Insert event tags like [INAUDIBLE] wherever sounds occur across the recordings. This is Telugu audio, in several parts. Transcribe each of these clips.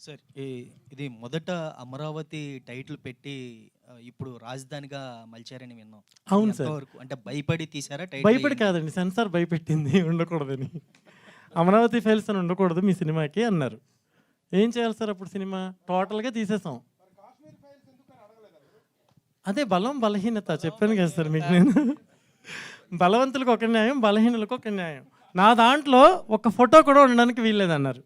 సార్ ఇది మొదట అమరావతి టైటిల్ పెట్టి ఇప్పుడు రాజధానిగా మలిచారని విన్నాం. అవును సార్. అంటే భయపడి తీసారా భయపడి కాదండి సెన్సార్ భయపెట్టింది [LAUGHS] ఉండకూడదని. అమరావతి ఫైల్స్ అని ఉండకూడదు మీ సినిమాకి అన్నారు. ఏం చేయాలి సార్ అప్పుడు సినిమా? టోటల్గా తీసేసాం. అదే బలం బలహీనత. చెప్పాను కదా సార్ మీకు నేను. బలవంతులకు ఒక న్యాయం బలహీనులకు ఒక న్యాయం. నా దాంట్లో ఒక ఫోటో కూడా ఉండడానికి వీల్లేదన్నారు.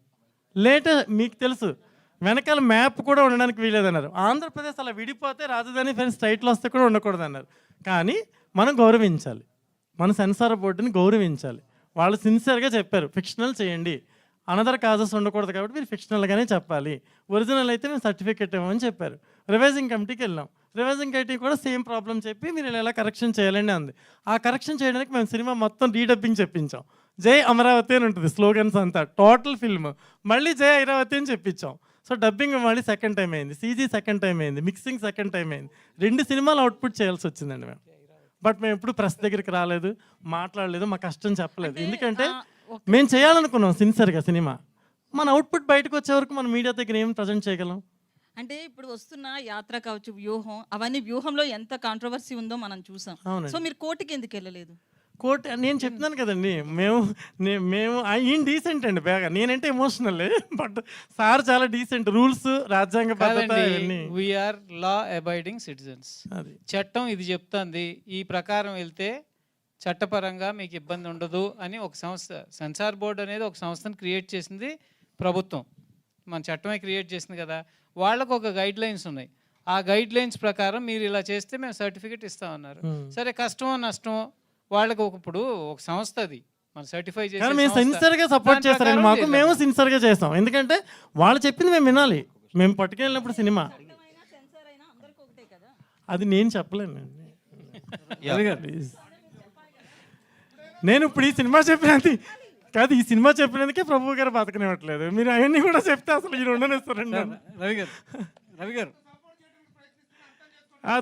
లేట మీకు తెలుసు వెనకాల మ్యాప్ కూడా ఉండడానికి వీల్లేదన్నారు. ఆంధ్రప్రదేశ్ అలా విడిపోతే రాజధాని ఫ్రెండ్స్ టైటిల్ వస్తే కూడా ఉండకూడదన్నారు. కానీ మనం గౌరవించాలి. మన సెన్సార్ బోర్డుని గౌరవించాలి. వాళ్ళు సిన్సియర్గా చెప్పారు ఫిక్షనల్ చేయండి. అనదర్ కాజెస్ ఉండకూడదు కాబట్టి మీరు ఫిక్షనల్గానే చెప్పాలి. ఒరిజినల్ అయితే మేము సర్టిఫికెట్ ఇవ్వమని చెప్పారు. రివైజింగ్ కమిటీకి వెళ్ళాం. రివైజింగ్ కమిటీ కూడా సేమ్ ప్రాబ్లం చెప్పి మీరు ఇలా ఎలా కరెక్షన్ చేయాలండి అంది. ఆ కరెక్షన్ చేయడానికి మేము సినిమా మొత్తం రీడబ్బింగ్ చెప్పించాం. జై అమరావతి అని ఉంటుంది స్లోగన్స్ అంతా టోటల్ ఫిల్మ్. మళ్ళీ జై ఐరావతి అని చెప్పించాం. సో డబ్బింగ్ మళ్ళీ సెకండ్ టైం అయింది. సీజీ సెకండ్ టైం అయింది. మిక్సింగ్ సెకండ్ టైం అయింది. రెండు సినిమాలు అవుట్పుట్ చేయాల్సి వచ్చిందండి మేము. బట్ మేము ఎప్పుడు ప్రెస్ దగ్గరికి రాలేదు మాట్లాడలేదు మా కష్టం చెప్పలేదు. ఎందుకంటే మేము చేయాలనుకున్నాం సిన్సియర్గా సినిమా. మన అవుట్పుట్ బయటకు వచ్చే వరకు మన మీడియా దగ్గర ఏం ప్రజెంట్ చేయగలం? అంటే ఇప్పుడు వస్తున్న యాత్ర కావచ్చు వ్యూహం అవన్నీ వ్యూహంలో ఎంత కాంట్రవర్సీ ఉందో మనం చూసాం. సో మీరు కోర్టుకి ఎందుకు వెళ్ళలేదు? కోర్టు నేను చెప్తున్నాను కదండి మేము మేము ఈయన డీసెంట్ అండి బాగా. నేనంటే ఎమోషనల్ బట్ సార్ చాలా డీసెంట్ రూల్స్ రాజ్యాంగ we are law abiding citizens అది. చట్టం ఇది చెప్తుంది ఈ ప్రకారం వెళ్తే చట్టపరంగా మీకు ఇబ్బంది ఉండదు అని ఒక సంస్థ సెన్సార్ బోర్డు అనేది ఒక సంస్థను క్రియేట్ చేసింది ప్రభుత్వం. మన చట్టమే క్రియేట్ చేసింది కదా వాళ్ళకు ఒక గైడ్ లైన్స్ ఉన్నాయి. ఆ గైడ్ లైన్స్ ప్రకారం మీరు ఇలా చేస్తే మేము సర్టిఫికేట్ ఇస్తామన్నారు సరే కష్టమో నష్టమో వాళ్ళకు ఒక ఇప్పుడు ఒక సంస్థ అది. మన సర్టిఫై చేసే మేము సంస్థ. సిన్సియర్గా సపోర్ట్ చేస్తారండి మాకు. మేము సిన్సియర్గా చేస్తాం. ఎందుకంటే వాళ్ళు చెప్పింది మేము వినాలి. మేము పట్టుకెళ్ళినప్పుడు సినిమా. అది నేను చెప్పలేను. నేను ఇప్పుడు ఈ సినిమా చెప్పినది కాదు ఈ సినిమా చెప్పినందుకే ప్రభు గారు బతకనివ్వట్లేదు. మీరు అవన్నీ కూడా చెప్తే అసలు ఈ ఉండనిస్తారండి Ravi garu. Ravi garu.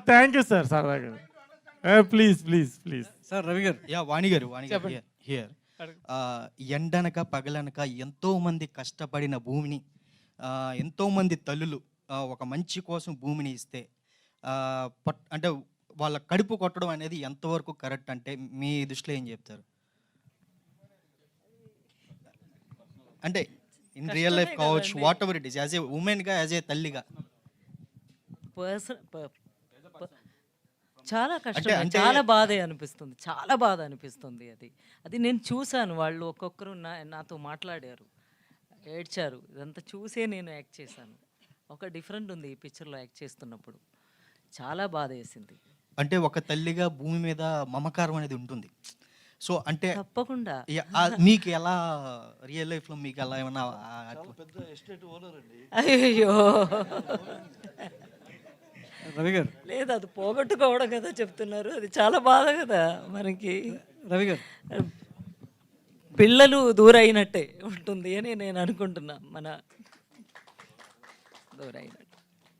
Thank you sir Sarada గారు. Please please please sir Ravi గారు. యా వాణి గారు వాణి గారు. హియర్ ఎండనక పగలనక ఎంతో మంది కష్టపడిన భూమిని ఆ, ఎంతో మంది తల్లులు ఒక మంచి కోసం భూమిని ఇస్తే అంటే వాళ్ళ కడుపు కొట్టడం అనేది ఎంతవరకు కరెక్ట్ అంటే మీ దృష్టిలో ఏం చెప్తారు? అంటే ఇన్ రియల్ లైఫ్ కావచ్చు whatever it is as a ఉమెన్గా as a తల్లిగా. పర్సన్ చాలా కష్టం చాలా బాధ అనిపిస్తుంది చాలా బాధ అనిపిస్తుంది అది. అది నేను చూశాను వాళ్ళు ఒక్కొక్కరు నా నాతో మాట్లాడారు ఏడ్చారు ఇదంతా చూసే నేను యాక్ట్ చేశాను. ఒక డిఫరెంట్ ఉంది ఈ పిక్చర్లో యాక్ట్ చేస్తున్నప్పుడు. చాలా బాధ వేసింది అంటే ఒక తల్లిగా భూమి మీద మమకారం అనేది ఉంటుంది. సో అంటే తప్పకుండా. మీకు ఎలా రియల్ లైఫ్లో మీకు ఎలా ఏమన్నా అయ్యో రవి గారు. లేదు అది పోగొట్టుకోవడం కదా చెప్తున్నారు. అది చాలా బాధ కదా మనకి. రవి గారు. పిల్లలు దూరైనట్టే ఉంటుంది అని నేను అనుకుంటున్నా. మన దూరైనట్టు